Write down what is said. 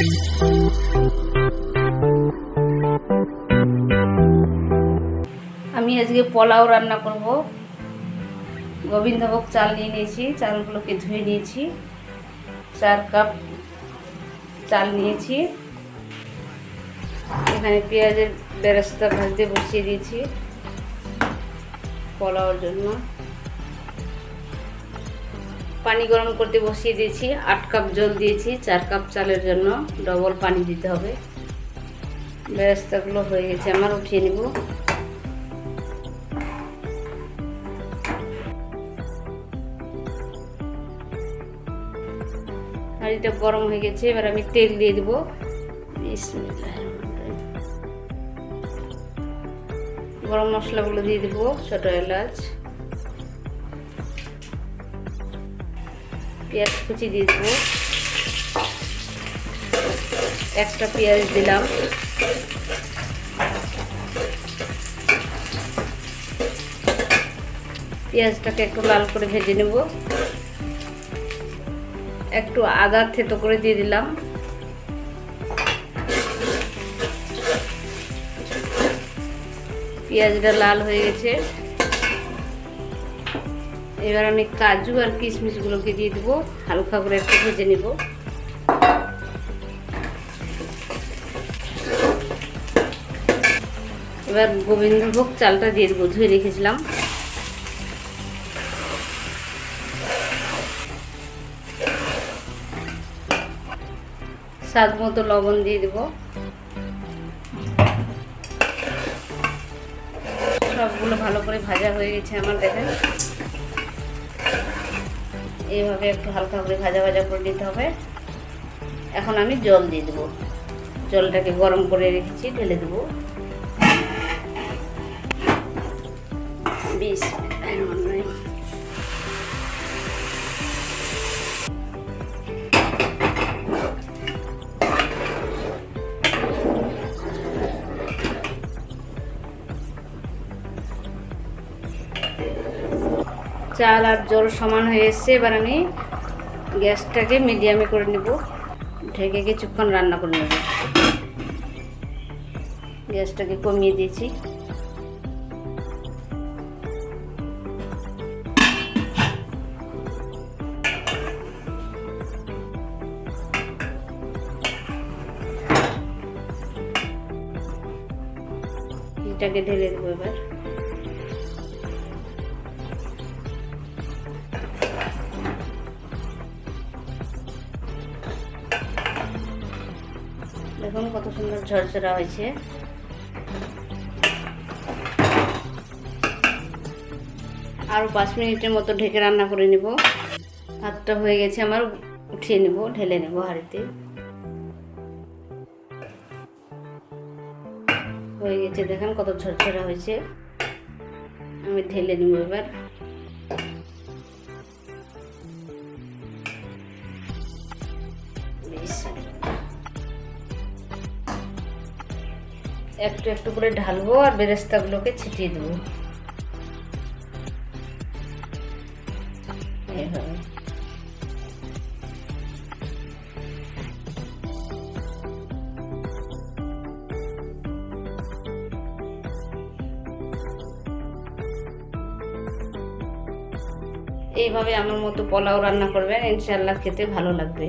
আমি আজকে পোলাও রান্না করব। গোবিন্দভোগ চাল নিয়ে নিয়েছি। চালগুলোকে ধুয়ে নিয়েছি। চার কাপ চাল নিয়েছি। এখানে পেঁয়াজের বেরেস্তা ভাজতে বসিয়ে দিয়েছি। পোলাওর জন্য। পানি গরম করতে বসিয়ে দিয়েছি। আট কাপ জল দিয়েছি। চার কাপ চালের জন্য ডবল পানি দিতে হবে। বেরেস্তাগুলো হয়ে গেছে। আমার উঠিয়ে নিব। হাঁড়িটা গরম হয়ে গেছে। এবার আমি তেল দিয়ে দেবো। গরম মশলাগুলো দিয়ে দেবো। ছোট এলাচ। পেঁয়াজ কুচি দিয়ে দিব। একটা পেঁয়াজ দিলাম। পেঁয়াজটাকে একটু লাল করে ভেজে নেব। একটু আদা থেতো করে দিয়ে দিলাম। পেঁয়াজটা লাল হয়ে গেছে। এবার আমি কাজু আর কিশমিশগুলোকে দিয়ে দেবো। হালকা করে একটু ভেজে নেব। এবার গোবিন্দভোগ চালটা দিয়ে দেবো, ধুয়ে রেখেছিলাম। স্বাদ মতো লবণ দিয়ে দেব। সবগুলো ভালো করে ভাজা হয়ে গেছে আমার দেখেন। এইভাবে একটু হালকা করে ভাজা ভাজা করে নিতে হবে। এখন আমি জল দিয়ে দেবো। জলটাকে গরম করে রেখেছি, ঢেলে দেবো। বিশ চাল আর জল সমান হয়ে এসছে, এবার আমি গ্যাসটাকে মিডিয়ামে করে নেব। ঢেকে কিছুক্ষণ রান্না করে নেব। গ্যাসটাকে কমিয়ে দিয়েছি। এটাকে ঢেলে দেবো এবার। দেখুন কত সুন্দর ঝরঝরা হয়েছে। আরও পাঁচ মিনিটের মতো ঢেকে রান্না করে নেব। ভাতটা হয়ে গেছে আমার, উঠিয়ে নেব, ঢেলে নেব হাঁড়িতে। হয়ে গেছে, দেখেন কত ঝরঝরা হয়েছে। আমি ঢেলে নেব এবার। একটু একটু করে ঢালবো আর বেরেস্তাগুলোকে ছিটিয়ে দেবো। এইভাবে এইভাবে আমার মতো পোলাও রান্না করবেন ইনশাল্লাহ খেতে ভালো লাগবে।